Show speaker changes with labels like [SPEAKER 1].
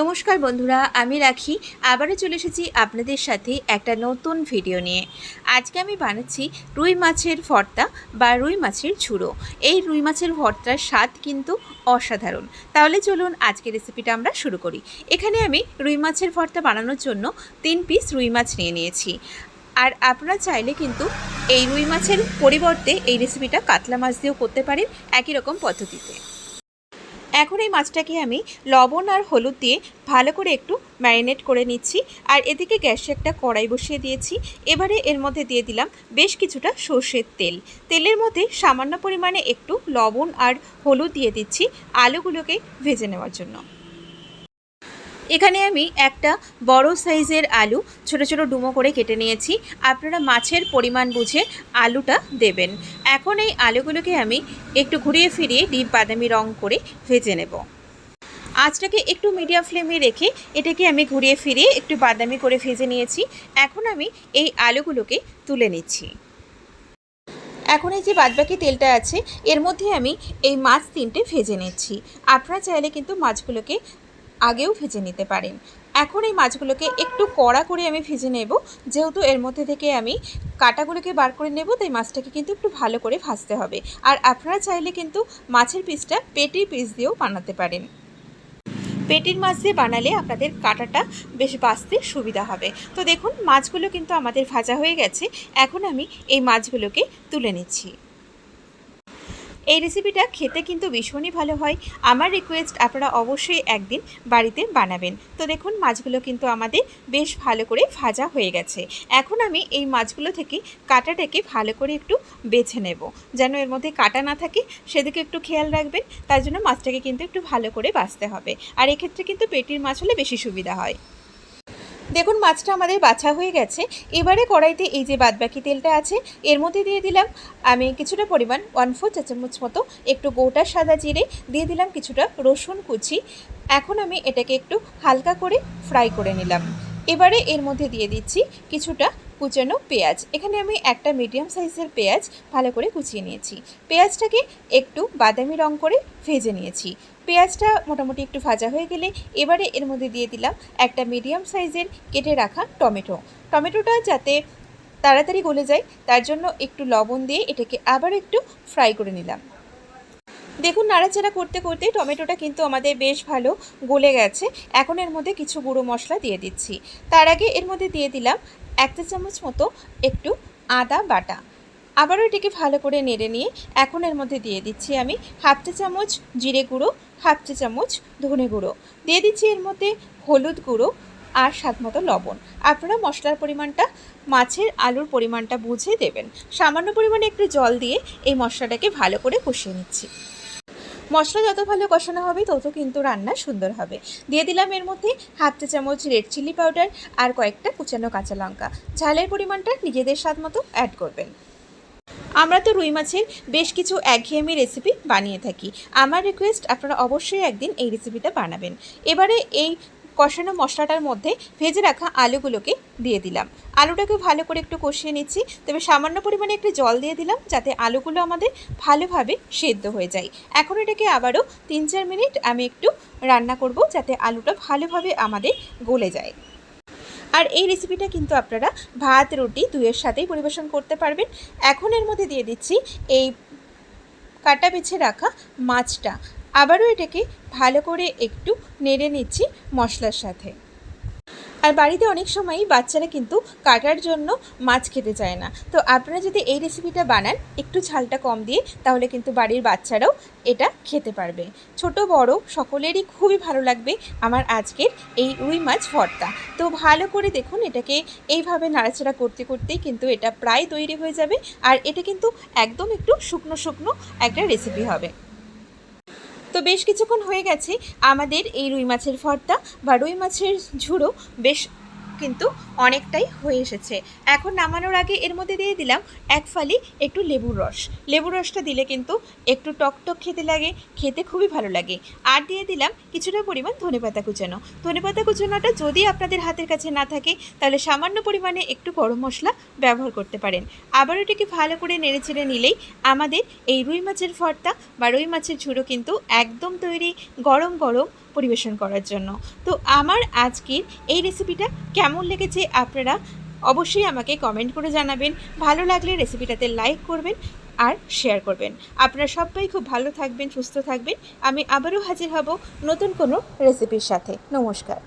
[SPEAKER 1] নমস্কার বন্ধুরা, আমি রাখি। আবারও চলে এসেছি আপনাদের সাথে একটা নতুন ভিডিও নিয়ে। আজকে আমি বানাচ্ছি রুই মাছের ভর্তা বা রুই মাছের ঝুড়ো। এই রুই মাছের ভর্তার স্বাদ কিন্তু অসাধারণ। তাহলে চলুন আজকের রেসিপিটা আমরা শুরু করি। এখানে আমি রুই মাছের ভর্তা বানানোর জন্য তিন পিস রুই মাছ নিয়ে নিয়েছি। আর আপনারা চাইলে কিন্তু এই রুই মাছের পরিবর্তে এই রেসিপিটা কাতলা মাছ দিয়েও করতে পারেন, একই রকম পদ্ধতিতে। এখন এই মাছটাকে আমি লবণ আর হলুদ দিয়ে ভালো করে একটু ম্যারিনেট করে নিচ্ছি। আর এদিকে গ্যাসে একটা কড়াই বসিয়ে দিয়েছি। এবারে এর মধ্যে দিয়ে দিলাম বেশ কিছুটা সর্ষের তেল। তেলের মধ্যে সামান্য পরিমাণে একটু লবণ আর হলুদ দিয়ে দিচ্ছি আলুগুলোকে ভেজে নেওয়ার জন্য। এখানে আমি একটা বড় সাইজের আলু, ছোট ছোট ডুমো করে কেটে নিয়েছি। আপনারা মাছের পরিমাণ বুঝে আলুটা দেবেন। এখন এই আলুগুলোকে আমি একটু ঘুরিয়ে ফিরিয়ে ডিপ বাদামি রং করে ভেজে নেব। আঁচটাকে একটু মিডিয়াম ফ্লেমে রেখে এটাকে আমি ঘুরিয়ে ফিরিয়ে একটু বাদামি করে ভেজে নিয়েছি। এখন আমি এই আলুগুলোকে তুলে নিচ্ছি। এখন এই যে বাদবাকি তেলটা আছে, এর মধ্যে আমি এই মাছ তিনটে ভেজে নিচ্ছি। আপনারা চাইলে কিন্তু মাছগুলোকে আগেও ভেজে নিতে পারেন। এখন এই মাছগুলোকে একটু কড়া করে আমি ভেজে নেব। যেহেতু এর মধ্যে থেকে আমি কাটাগুলোকে বার করে নেব, তাই মাছটাকে কিন্তু একটু ভালো করে ভাজতে হবে। আর আপনারা চাইলে কিন্তু মাছের পিসটা পেটির পিস দিয়েও বানাতে পারেন। পেটির মাছ দিয়ে বানালে আপনাদের কাটাটা বেশ বাঁচতে সুবিধা হবে। তো দেখুন, মাছগুলো কিন্তু আমাদের ভাজা হয়ে গেছে। এখন আমি এই মাছগুলোকে তুলে নিচ্ছি। এই রেসিপিটা খেতে কিন্তু ভীষণই ভালো হয়। আমার রিকোয়েস্ট আপনারা অবশ্যই একদিন বাড়িতে বানাবেন। তো দেখুন, মাছগুলো কিন্তু আমাদের বেশ ভালো করে ভাজা হয়ে গেছে। এখন আমি এই মাছগুলো থেকে কাটাটাকে ভালো করে একটু বেছে নেব। যেন এর মধ্যে কাটা না থাকে, সেদিকে একটু খেয়াল রাখবেন। তার জন্য মাছটাকে কিন্তু একটু ভালো করে বাছতে হবে। আর এক্ষেত্রে কিন্তু পেটির মাছ হলে বেশি সুবিধা হয়। দেখুন, মাছটা আমাদের বাছা হয়ে গেছে। এবারে কড়াইতে এই যে বাদবাকি তেলটা আছে, এর মধ্যে দিয়ে দিলাম আমি কিছুটা পরিমাণ ওয়ান ফোর চা চামচ মতো একটু গোটা সাদা জিরে, দিয়ে দিলাম কিছুটা রসুন কুচি। এখন আমি এটাকে একটু হালকা করে ফ্রাই করে নিলাম। এবারে এর মধ্যে দিয়ে দিচ্ছি কিছুটা কুচানো পেঁয়াজ। এখানে আমি একটা মিডিয়াম সাইজের পেঁয়াজ ভালো করে কুচিয়ে নিয়েছি। পেঁয়াজটাকে একটু বাদামি রং করে ভেজে নিয়েছি। পেঁয়াজটা মোটামুটি একটু ভাজা হয়ে গেলে এবারে এর মধ্যে দিয়ে দিলাম একটা মিডিয়াম সাইজের কেটে রাখা টমেটো। টমেটোটা যাতে তাড়াতাড়ি গলে যায়, তার জন্য একটু লবণ দিয়ে এটাকে আবার একটু ফ্রাই করে নিলাম। দেখুন, নাড়াচাড়া করতে করতে টমেটোটা কিন্তু আমাদের বেশ ভালো গলে গেছে। এখন এর মধ্যে কিছু গুঁড়ো মশলা দিয়ে দিচ্ছি। তার আগে এর মধ্যে দিয়ে দিলাম এক চা চামচ মতো একটু আদা বাটা। আবারও এটিকে ভালো করে নেড়ে নিয়ে এখন এর মধ্যে দিয়ে দিচ্ছি আমি হাফ চা চামচ জিরে গুঁড়ো, হাফ চা চামচ ধনে গুঁড়ো। দিয়ে দিচ্ছি এর মধ্যে হলুদ গুঁড়ো আর স্বাদ মতো লবণ। আপনারা মশলার পরিমাণটা, মাছের আলুর পরিমাণটা বুঝে দেবেন। সামান্য পরিমাণে একটু জল দিয়ে এই মশলাটাকে ভালো করে কষিয়ে নিচ্ছি। মশলা যত ভালো কষানো হবে, তত কিন্তু রান্না সুন্দর হবে। দিয়ে দিলাম এর মধ্যে হাফ চা চামচ রেড চিলি পাউডার আর কয়েকটা কুচানো কাঁচা লঙ্কা। ঝালের পরিমাণটা নিজেদের স্বাদ মতো অ্যাড করবেন। আমরা তো রুই মাছের বেশ কিছু একঘেয়েমি রেসিপি বানিয়ে থাকি। আমার রিকোয়েস্ট আপনারা অবশ্যই একদিন এই রেসিপিটা বানাবেন। এবারে এই কষানো মশলাটার মধ্যে ভেজে রাখা আলুগুলোকে দিয়ে দিলাম। আলুটাকে ভালো করে একটু কষিয়ে নিচ্ছি, তবে সামান্য পরিমাণে একটু জল দিয়ে দিলাম যাতে আলুগুলো আমাদের ভালোভাবে সেদ্ধ হয়ে যায়। এখন এটাকে আবারও তিন চার মিনিট আমি একটু রান্না করব যাতে আলুটা ভালোভাবে আমাদের গলে যায়। আর এই রেসিপিটা কিন্তু আপনারা ভাত, রুটি দুইয়ের সাথেই পরিবেশন করতে পারবেন। এখন এর মধ্যে দিয়ে দিচ্ছি এই কাটা বেছে রাখা মাছটা। আবারও এটাকে ভালো করে একটু নেড়ে নিচ্ছি মশলার সাথে। আর বাড়িতে অনেক সময়ই বাচ্চারা কিন্তু কাটার জন্য মাছ খেতে চায় না। তো আপনারা যদি এই রেসিপিটা বানান, একটু ঝালটা কম দিয়ে, তাহলে কিন্তু বাড়ির বাচ্চারাও এটা খেতে পারবে। ছোট, বড়, সকলেরই খুবই ভালো লাগবে আমার আজকের এই রুই মাছ ভর্তা। তো ভালো করে দেখুন, এটাকে এইভাবে নাড়াচাড়া করতে করতেই কিন্তু এটা প্রায় তৈরি হয়ে যাবে। আর এটা কিন্তু একদম একটু শুকনো শুকনো একটা রেসিপি হবে। তো বেশ কিছুক্ষণ হয়ে গেছে। আমাদের এই রুই মাছের ভর্তা বা রুই মাছের ঝুড়ো বেশ কিন্তু অনেকটাই হয়ে এসেছে। এখন নামানোর আগে এর মধ্যে দিয়ে দিলাম এক ফালি একটু লেবুর রস। লেবুর রসটা দিলে কিন্তু একটু টক টক খেতে লাগে, খেতে খুবই ভালো লাগে। আর দিয়ে দিলাম কিছুটা পরিমাণ ধনেপাতা কুচানো। ধনেপাতা কুচানোটা যদি আপনাদের হাতের কাছে না থাকে, তাহলে সামান্য পরিমাণে একটু গরম মশলা ব্যবহার করতে পারেন। আবার এটাকে ভালো করে নেড়ে চেড়ে নিলেই আমাদের এই রুই মাছের ভর্তা বা রুই মাছের ঝুড়ো কিন্তু একদম তৈরি গরম গরম পরিবেশন করার জন্য। তো আমার আজকের এই রেসিপিটা কেমন লেগেছে আপনারা অবশ্যই আমাকে কমেন্ট করে জানাবেন। ভালো লাগলে রেসিপিটাতে লাইক করবেন আর শেয়ার করবেন। আপনারা সবাই খুব ভালো থাকবেন, সুস্থ থাকবেন। আমি আবারও হাজির হব নতুন কোনো রেসিপির সাথে। নমস্কার।